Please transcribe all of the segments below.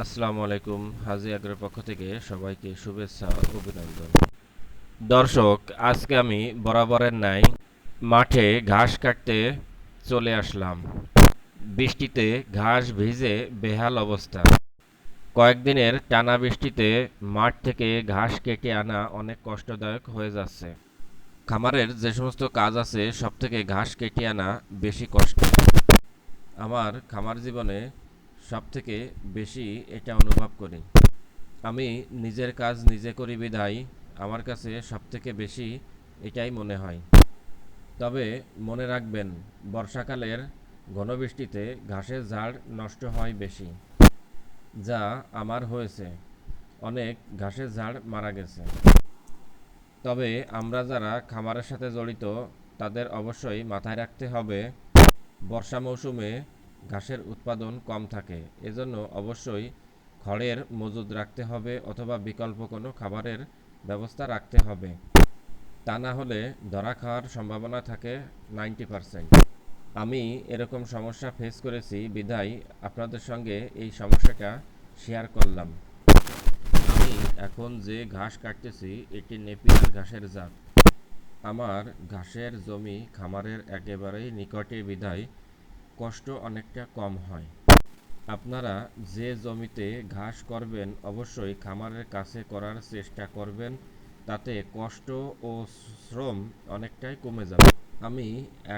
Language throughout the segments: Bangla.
আসসালামু আলাইকুম, হাজি আগ্রের পক্ষ থেকে সবাইকে শুভেচ্ছা অভিনন্দন। দর্শক, আজকে আমি বরাবরের নাই মাঠে ঘাস কাটতে চলে আসলাম। বৃষ্টিতে ঘাস ভিজে বেহাল অবস্থা। কয়েকদিনের টানা বৃষ্টিতে মাঠ থেকে ঘাস কেটে আনা অনেক কষ্টদায়ক হয়ে যাচ্ছে। খামারের যে সমস্ত কাজ আছে সব থেকে ঘাস কেটে আনা বেশি কষ্ট। আমার খামার জীবনে সব থেকে বেশি এটা অনুভব করি। আমি নিজের কাজ নিজে করি বিধায় আমার কাছে সব থেকে বেশি এটাই মনে হয়। তবে মনে রাখবেন, বর্ষাকালের ঘন বৃষ্টিতে ঘাসের ঝাড় নষ্ট হয় বেশি, যা আমার হয়েছে। অনেক ঘাসের ঝাড় মারা গেছে। তবে আমরা যারা খামারের সাথে জড়িত, তাদের অবশ্যই মাথায় রাখতে হবে, বর্ষা মৌসুমে ঘাসের উৎপাদন কম থাকে। এজন্য অবশ্যই খড়ের মজুদ রাখতে হবে অথবা বিকল্প কোনো খাবারের ব্যবস্থা রাখতে হবে। তা না হলে ধরা খাওয়ার সম্ভাবনা থাকে নাইনটি পারসেন্ট। আমি এরকম সমস্যা ফেস করেছি বিধায় আপনাদের সঙ্গে এই সমস্যাটা শেয়ার করলাম। আমি এখন যে ঘাস কাটতেছি, এটি নেপিয়ার ঘাসের জাত। আমার ঘাসের জমি খামারের একেবারেই নিকটে বিধায় কষ্ট অনেকটা কম হয়। আপনারা যে জমিতে ঘাস করবেন অবশ্যই খামারের কাছে করার চেষ্টা করবেন, তাতে কষ্ট ও শ্রম অনেকটাই কমে যাবে। আমি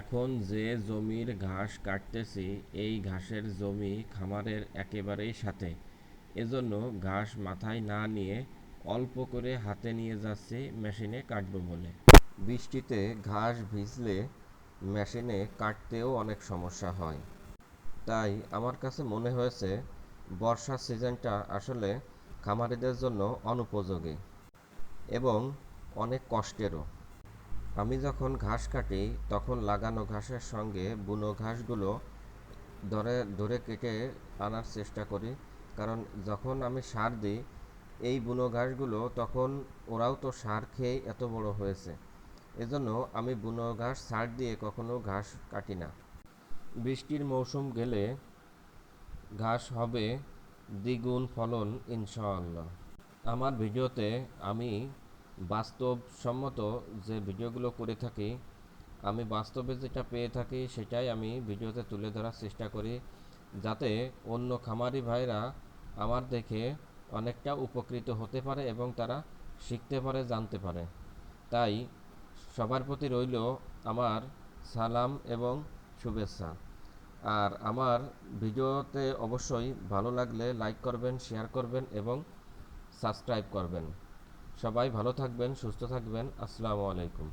এখন যে জমির ঘাস কাটতেছি, এই ঘাসের জমি খামারের একেবারেই সাথে। এজন্য ঘাস মাথায় না নিয়ে অল্প করে হাতে নিয়ে যাচ্ছি, মেশিনে কাটবো বলে। বৃষ্টিতে ঘাস ভিজলে মেশিনে কাটতেও অনেক সমস্যা হয়। তাই আমার কাছে মনে হয়েছে বর্ষার সিজনটা আসলে খামারিদের জন্য অনুপযোগী এবং অনেক কষ্টেরও। আমি যখন ঘাস কাটি, তখন লাগানো ঘাসের সঙ্গে বুনো ঘাসগুলো ধরে ধরে কেটে আনার চেষ্টা করি। কারণ যখন আমি সার দিই, এই বুনো ঘাসগুলো তখন ওরাও তো সার খেয়ে এত বড় হয়েছে। এজন্য আমি বুনো ঘাস সার দিয়ে কখনো ঘাস কাটি না। বৃষ্টির মৌসুম গেলে ঘাস হবে দ্বিগুণ ফলন, ইনশাআল্লাহ। আমার ভিডিওতে আমি বাস্তবসম্মত যে ভিডিওগুলো করে থাকি, আমি বাস্তবে যেটা পেয়ে থাকি সেটাই আমি ভিডিওতে তুলে ধরার চেষ্টা করি, যাতে অন্য খামারি ভাইরা আমার দেখে অনেকটা উপকৃত হতে পারে এবং তারা শিখতে পারে, জানতে পারে। তাই সবার প্রতি রইল আমার সালাম এবং শুভেচ্ছা। আর আমার ভিডিওতে অবশ্যই ভালো লাগলে লাইক করবেন, শেয়ার করবেন এবং সাবস্ক্রাইব করবেন। সবাই ভালো থাকবেন, সুস্থ থাকবেন। আসসালামু আলাইকুম।